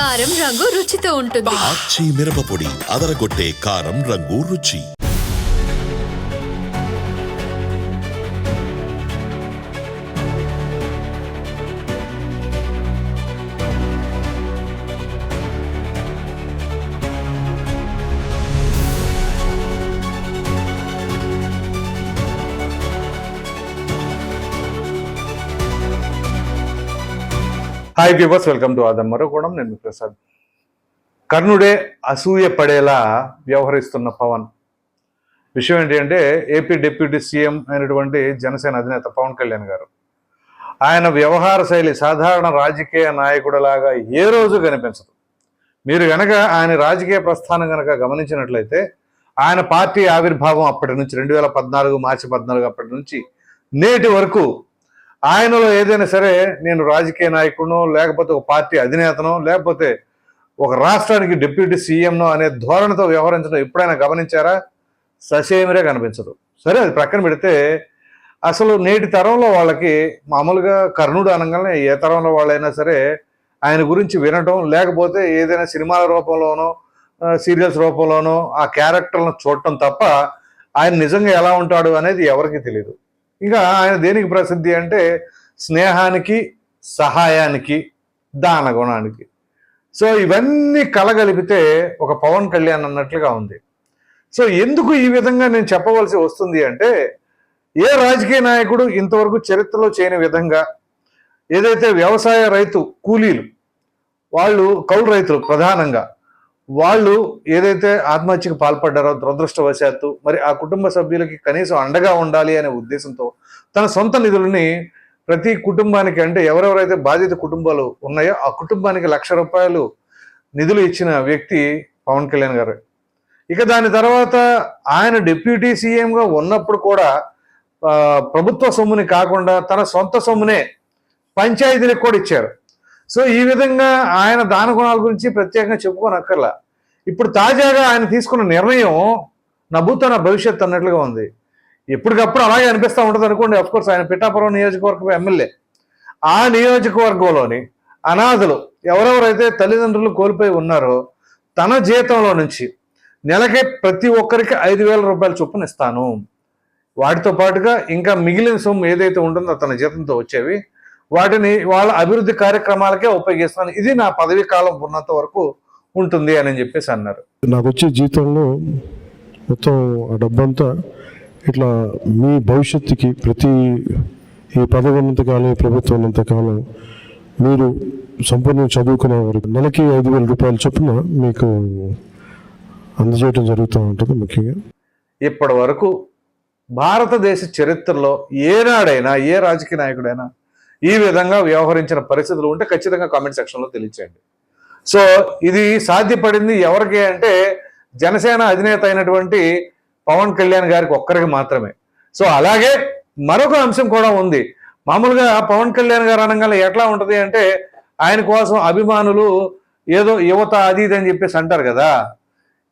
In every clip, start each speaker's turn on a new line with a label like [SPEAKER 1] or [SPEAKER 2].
[SPEAKER 1] కారం రంగు రుచితో ఉంటుంది.
[SPEAKER 2] పచ్చి మిరప పొడి అదరగొట్టే కారం రంగు రుచి.
[SPEAKER 3] Hi viewers welcome to Aadam మరోకోణం నేను ప్రసాద్. కర్ణుడే అసూయ పడేలా వ్యవహరిస్తున్న పవన్. విషయం ఏంటంటే ఏపీ డిప్యూటీ సీఎం అయినటువంటి జనసేన అధినేత పవన్ కళ్యాణ్ గారు. ఆయన వ్యవహార శైలి సాధారణ రాజకీయ నాయకుడిలాగా ఏ రోజు కనిపించదు. మీరు గనక ఆయన రాజకీయ ప్రస్థానం గనక గమనించినట్లయితే ఆయన పార్టీ ఆవిర్భావం అప్పటి నుంచి రెండు వేల పద్నాలుగు మార్చి పద్నాలుగు అప్పటి నుంచి నేటి వరకు ఆయనలో ఏదైనా సరే నేను రాజకీయ నాయకుడినో లేకపోతే ఒక పార్టీ అధినేతనో లేకపోతే ఒక రాష్ట్రానికి డిప్యూటీ సీఎంనో అనే ధోరణితో వ్యవహరించడం ఎప్పుడైనా గమనించారా? ససేమిరే కనిపించదు. సరే అది ప్రక్కన పెడితే అసలు నేటి తరంలో వాళ్ళకి మామూలుగా కర్ణుడు అనగానే ఏ తరంలో వాళ్ళైనా సరే ఆయన గురించి వినటం లేకపోతే ఏదైనా సినిమాల రూపంలోనో సీరియల్స్ రూపంలోనో ఆ క్యారెక్టర్లను చూడటం తప్ప ఆయన నిజంగా ఎలా ఉంటాడు అనేది ఎవరికి తెలియదు ఇంకా ఆయన దేనికి ప్రసిద్ధి అంటే స్నేహానికి సహాయానికి దాన గుణానికి. సో ఇవన్నీ కలగలిపితే ఒక పవన్ కళ్యాణ్ అన్నట్లుగా ఉంది. సో ఎందుకు ఈ విధంగా నేను చెప్పవలసి వస్తుంది అంటే ఏ రాజకీయ నాయకుడు ఇంతవరకు చరిత్రలో చేయని విధంగా ఏదైతే వ్యవసాయ రైతు కూలీలు వాళ్ళు కౌలు రైతులు ప్రధానంగా వాళ్ళు ఏదైతే ఆత్మహత్యకు పాల్పడ్డారో దురదృష్టవశాత్తు మరి ఆ కుటుంబ సభ్యులకి కనీసం అండగా ఉండాలి అనే ఉద్దేశంతో తన సొంత నిధులని ప్రతి కుటుంబానికి అంటే ఎవరెవరైతే బాధిత కుటుంబాలు ఉన్నాయో ఆ కుటుంబానికి లక్ష రూపాయలు నిధులు ఇచ్చిన వ్యక్తి పవన్ కళ్యాణ్ గారు. ఇక దాని తర్వాత ఆయన డిప్యూటీ సీఎంగా ఉన్నప్పుడు కూడా ప్రభుత్వ సొమ్ముని కాకుండా తన సొంత సొమ్మునే పంచాయతీలకు కూడా ఇచ్చారు. సో ఈ విధంగా ఆయన దాన గుణాల గురించి ప్రత్యేకంగా చెప్పుకోనక్కర్లా. ఇప్పుడు తాజాగా ఆయన తీసుకున్న నిర్ణయం నా భూత నా భవిష్యత్ అన్నట్లుగా ఉంది. ఎప్పటికప్పుడు అలాగే అనిపిస్తూ ఉంటుంది అనుకోండి కోర్స్ ఆయన పిఠాపురం నియోజకవర్గం ఎమ్మెల్యే. ఆ నియోజకవర్గంలోని అనాథలు ఎవరెవరైతే తల్లిదండ్రులు కోల్పోయి ఉన్నారో తన జీతంలో నుంచి నెలకే ప్రతి ఒక్కరికి ఐదు వేల రూపాయల చొప్పున ఇస్తాను. వాటితో పాటుగా ఇంకా మిగిలిన సొమ్ము ఏదైతే ఉంటుందో తన జీతంతో వచ్చేవి వాటిని వాళ్ళ అభివృద్ధి కార్యక్రమాలకే ఉపయోగిస్తాను. ఇది నా పదవీ కాలం ఉన్నంత వరకు ఉంటుంది అని చెప్పేసి అన్నారు.
[SPEAKER 4] నాకు వచ్చే జీతంలో మొత్తం ఆ డబ్బంతా ఇట్లా మీ భవిష్యత్తుకి ప్రతి ఈ పదవి ఉన్నంత కాలం ప్రభుత్వం ఉన్నంత కాలం మీరు సంపూర్ణంగా చదువుకునే వరకు నెలకి ఐదు వేల రూపాయల చొప్పున మీకు అందజేయడం జరుగుతూ ఉంటుంది ముఖ్యంగా.
[SPEAKER 3] ఇప్పటి వరకు భారతదేశ చరిత్రలో ఏనాడైనా ఏ రాజకీయ నాయకుడైనా ఈ విధంగా వ్యవహరించిన పరిస్థితులు ఉంటే ఖచ్చితంగా కామెంట్ సెక్షన్లో తెలియచేయండి. సో ఇది సాధ్యపడింది ఎవరికి అంటే జనసేన అధినేత అయినటువంటి పవన్ కళ్యాణ్ గారికి ఒక్కరికి మాత్రమే. సో అలాగే మరొక అంశం కూడా ఉంది. మామూలుగా పవన్ కళ్యాణ్ గారు అనగానే ఎట్లా ఉంటుంది అంటే ఆయన కోసం అభిమానులు ఏదో యువత అది ఇది అని చెప్పేసి అంటారు కదా.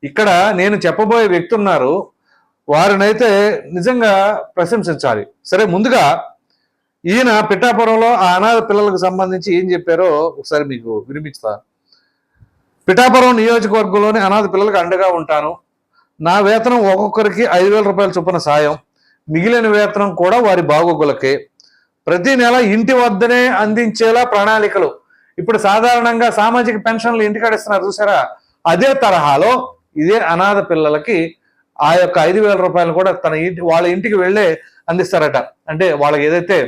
[SPEAKER 3] ఇక్కడ నేను చెప్పబోయే వ్యక్తి ఉన్నారు. వారినైతే నిజంగా ప్రశంసించాలి. సరే ముందుగా ఈయన పిఠాపురంలో ఆ అనాథ పిల్లలకు సంబంధించి ఏం చెప్పారో ఒకసారి మీకు వినిపిస్తాను పిఠాపురం నియోజకవర్గంలోని అనాథ పిల్లలకు అండగా ఉంటాను. నా వేతనం ఒక్కొక్కరికి ఐదు వేల రూపాయల చొప్పున సాయం. మిగిలిన వేతనం కూడా వారి బాగోగులకే. ప్రతి నెల ఇంటి వద్దనే అందించేలా ప్రణాళికలు. ఇప్పుడు సాధారణంగా సామాజిక పెన్షన్లు ఇంటికాడ ఇస్తున్నారు చూసారా? అదే తరహాలో ఇదే అనాథ పిల్లలకి ఆ యొక్క ఐదు వేల రూపాయలు కూడా తన ఇంటి వాళ్ళ ఇంటికి వెళ్ళే అందిస్తారట. అంటే వాళ్ళకి ఏదైతే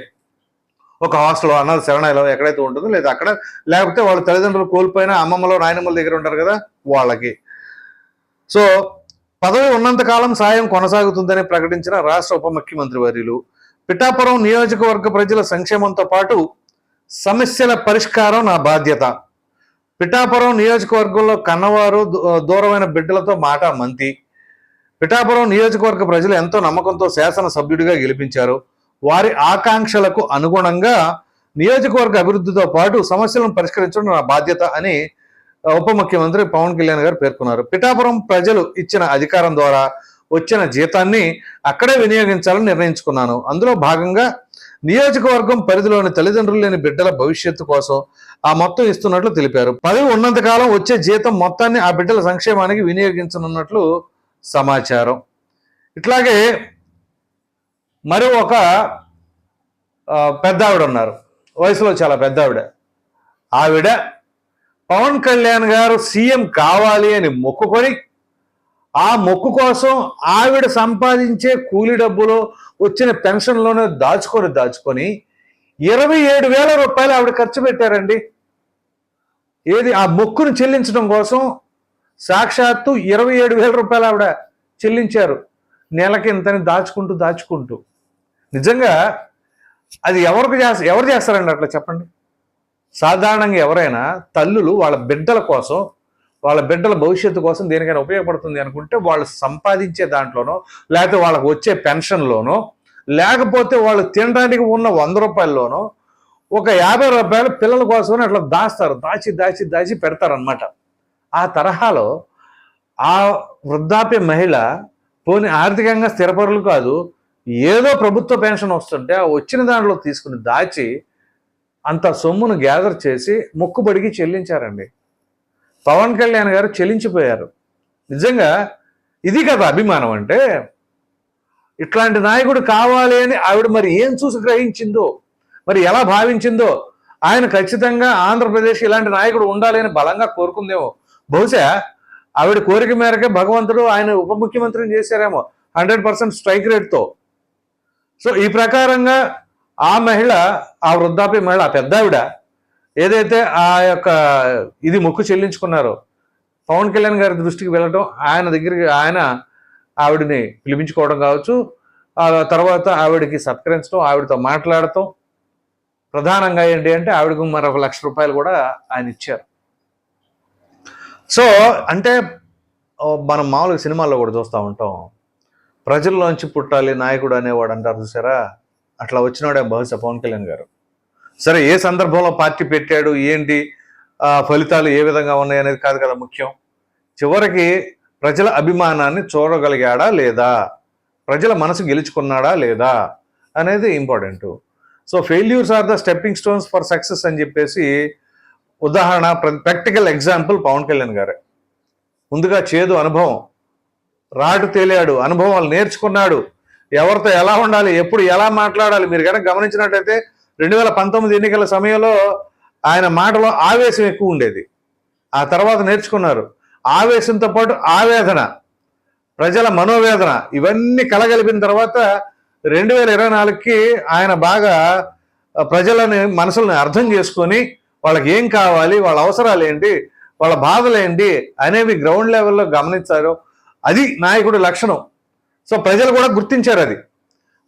[SPEAKER 3] ఒక హాస్టల్ అన్నది శరణాలయం ఎక్కడైతే ఉంటుందో లేదా అక్కడ లేకపోతే వాళ్ళ తల్లిదండ్రులు కోల్పోయిన అమ్మమ్మలో నాయనమ్మల దగ్గర ఉంటారు కదా వాళ్ళకి. సో పదవి ఉన్నంత కాలం సాయం కొనసాగుతుందని ప్రకటించిన రాష్ట్ర ఉప ముఖ్యమంత్రి వర్యులు. పిఠాపురం నియోజకవర్గ ప్రజల సంక్షేమంతో పాటు సమస్యల పరిష్కారం నా బాధ్యత. పిఠాపురం నియోజకవర్గంలో కన్నవారు దూ- దూరమైన బిడ్డలతో మాట మంతి. పిఠాపురం నియోజకవర్గ ప్రజలు ఎంతో నమ్మకంతో శాసన సభ్యుడిగా గెలిపించారు. వారి ఆకాంక్షలకు అనుగుణంగా నియోజకవర్గ అభివృద్ధితో పాటు సమస్యలను పరిష్కరించడం నా బాధ్యత అని ఉప ముఖ్యమంత్రి పవన్ కళ్యాణ్ గారు పేర్కొన్నారు. పిఠాపురం ప్రజలు ఇచ్చిన అధికారం ద్వారా వచ్చిన జీతాన్ని అక్కడే వినియోగించాలని నిర్ణయించుకున్నాను. అందులో భాగంగా నియోజకవర్గం పరిధిలోని తల్లిదండ్రులు లేని బిడ్డల భవిష్యత్తు కోసం ఆ మొత్తం ఇస్తున్నట్లు తెలిపారు. పదవి ఉన్నంతకాలం వచ్చే జీతం మొత్తాన్ని ఆ బిడ్డల సంక్షేమానికి వినియోగించనున్నట్లు సమాచారం. ఇట్లాగే మరి ఒక పెద్ద ఆవిడ ఉన్నారు వయసులో చాలా పెద్ద ఆవిడ ఆవిడ పవన్ కళ్యాణ్ గారు సీఎం కావాలి అని మొక్కుకొని ఆ మొక్కు కోసం ఆవిడ సంపాదించే కూలి డబ్బులు వచ్చిన పెన్షన్లోనే దాచుకొని దాచుకొని ఇరవై ఏడు వేల రూపాయలు ఆవిడ ఖర్చు పెట్టారండి. ఏది? ఆ మొక్కును చెల్లించడం కోసం సాక్షాత్తు ఇరవై ఏడు వేల రూపాయలు ఆవిడ చెల్లించారు. నెలకి ఇంతని దాచుకుంటూ దాచుకుంటూ. నిజంగా అది ఎవరికి చేస్త ఎవరు చేస్తారండి అట్లా చెప్పండి? సాధారణంగా ఎవరైనా తల్లులు వాళ్ళ బిడ్డల కోసం వాళ్ళ బిడ్డల భవిష్యత్తు కోసం దేనికైనా ఉపయోగపడుతుంది అనుకుంటే వాళ్ళు సంపాదించే దాంట్లోనో లేకపోతే వాళ్ళకు వచ్చే పెన్షన్లోనో లేకపోతే వాళ్ళు తినడానికి ఉన్న వంద రూపాయల్లోనో ఒక యాభై రూపాయలు పిల్లల కోసమని అట్లా దాస్తారు దాచి దాచి దాచి పెడతారనమాట ఆ తరహాలో ఆ వృద్ధాప్య మహిళ పోని ఆర్థికంగా స్థిరపరులు కాదు ఏదో ప్రభుత్వ పెన్షన్ వస్తుంటే ఆ వచ్చిన దాంట్లో తీసుకుని దాచి అంత సొమ్మును గ్యాదర్ చేసి మొక్కుబడికి చెల్లించారండి. పవన్ కళ్యాణ్ గారు చెల్లించిపోయారు. నిజంగా ఇది కదా అభిమానం అంటే ఇట్లాంటి నాయకుడు కావాలి అని ఆవిడ మరి ఏం చూసి గ్రహించిందో మరి ఎలా భావించిందో ఆయన ఖచ్చితంగా ఆంధ్రప్రదేశ్ ఇలాంటి నాయకుడు ఉండాలి అని బలంగా కోరుకుందేమో. బహుశా ఆవిడ కోరిక మేరకే భగవంతుడు ఆయన ఉప ముఖ్యమంత్రిని చేశారేమో. హండ్రెడ్ పర్సెంట్ స్ట్రైక్ రేట్తో. సో ఈ ప్రకారంగా ఆ మహిళ ఆ వృద్ధాప్య మహిళ ఆ పెద్ద ఆవిడ ఏదైతే ఆ యొక్క ఇది మొక్కు చెల్లించుకున్నారో పవన్ కళ్యాణ్ గారి దృష్టికి వెళ్ళటం ఆయన దగ్గరికి ఆయన ఆవిడని పిలిపించుకోవడం కావచ్చు ఆ తర్వాత ఆవిడకి సత్కరించడం ఆవిడతో మాట్లాడటం ప్రధానంగా ఏంటి అంటే ఆవిడకు మరొక లక్ష రూపాయలు కూడా ఆయన ఇచ్చారు. సో అంటే మనం మామూలుగా సినిమాల్లో కూడా చూస్తూ ఉంటాం ప్రజల్లోంచి పుట్టాలి నాయకుడు అనేవాడు అంటారు చూసారా? అట్లా వచ్చినాడే బహుశా పవన్ కళ్యాణ్ గారు. సరే ఏ సందర్భంలో పార్టీ పెట్టాడు? ఏంటి? ఫలితాలు ఏ విధంగా ఉన్నాయి అనేది కాదు కదా ముఖ్యం. చివరికి ప్రజల అభిమానాన్ని చూడగలిగాడా లేదా? ప్రజల మనసు గెలుచుకున్నాడా లేదా అనేది important. So failures are the stepping stones for success అని చెప్పేసి ఉదాహరణ ప్రాక్టికల్ ఎగ్జాంపుల్ పవన్ కళ్యాణ్ గారే. ముందుగా చేదు అనుభవం. రాటు తేలాడు అనుభవాలు నేర్చుకున్నాడు. ఎవరితో ఎలా ఉండాలి ఎప్పుడు ఎలా మాట్లాడాలి మీరు కనుక గమనించినట్టయితే రెండు వేల పంతొమ్మిది ఎన్నికల సమయంలో ఆయన మాటలో ఆవేశం ఎక్కువ ఉండేది. ఆ తర్వాత నేర్చుకున్నారు. ఆవేశంతో పాటు ఆవేదన ప్రజల మనోవేదన ఇవన్నీ కలగలిపిన తర్వాత రెండు వేల ఇరవై నాలుగుకి ఆయన బాగా ప్రజలని మనసులను అర్థం చేసుకొని వాళ్ళకి ఏం కావాలి వాళ్ళ అవసరాలు ఏంటి వాళ్ళ బాధలు ఏంటి అనేవి గ్రౌండ్ లెవెల్లో గమనించారు. అది నాయకుడి లక్షణం. సో ప్రజలు కూడా గుర్తించారు అది.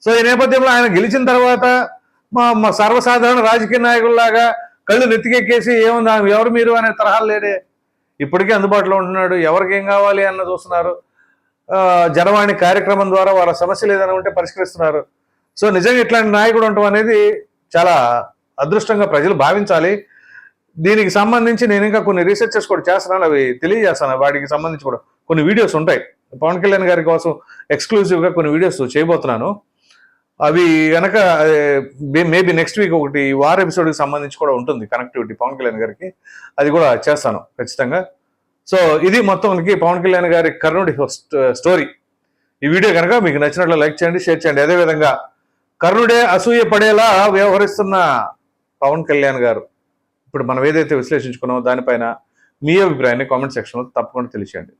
[SPEAKER 3] సో ఈ నేపథ్యంలో ఆయన గెలిచిన తర్వాత మా మా సర్వసాధారణ రాజకీయ నాయకుల్లాగా కళ్ళు నెత్తికెక్కేసి ఏముంది ఎవరు మీరు అనే తరహాలు లేడే ఇప్పటికే అందుబాటులో ఉంటున్నాడు. ఎవరికి ఏం కావాలి అన్న చూస్తున్నారు. జనవాణి కార్యక్రమం ద్వారా వాళ్ళ సమస్యలు ఏదైనా ఉంటే పరిష్కరిస్తున్నారు. సో నిజంగా ఇట్లాంటి నాయకుడు ఉండటం అనేది చాలా అదృష్టంగా ప్రజలు భావించాలి. దీనికి సంబంధించి నేను ఇంకా కొన్ని రీసెర్చెస్ కూడా చేస్తున్నాను అవి తెలియజేస్తాను. వాటికి సంబంధించి కూడా కొన్ని వీడియోస్ ఉంటాయి. పవన్ కళ్యాణ్ గారి కోసం ఎక్స్క్లూజివ్గా కొన్ని వీడియోస్ చేయబోతున్నాను. అవి కనుక మేబీ నెక్స్ట్ వీక్ ఒకటి వార్ వార ఎపిసోడ్కి సంబంధించి కూడా ఉంటుంది కనెక్టివిటీ పవన్ కళ్యాణ్ గారికి. అది కూడా చేస్తాను ఖచ్చితంగా. సో ఇది మొత్తానికి పవన్ కళ్యాణ్ గారి కర్ణుడి స్టోరీ ఈ వీడియో కనుక మీకు నచ్చినట్లు లైక్ చేయండి షేర్ చేయండి. అదేవిధంగా కర్ణుడే అసూయ పడేలా వ్యవహరిస్తున్న పవన్ కళ్యాణ్ గారు. ఇప్పుడు మనం ఏదైతే విశ్లేషించుకున్నామో దానిపైన మీ అభిప్రాయాన్ని కామెంట్ సెక్షన్లో తప్పకుండా తెలియచేయండి.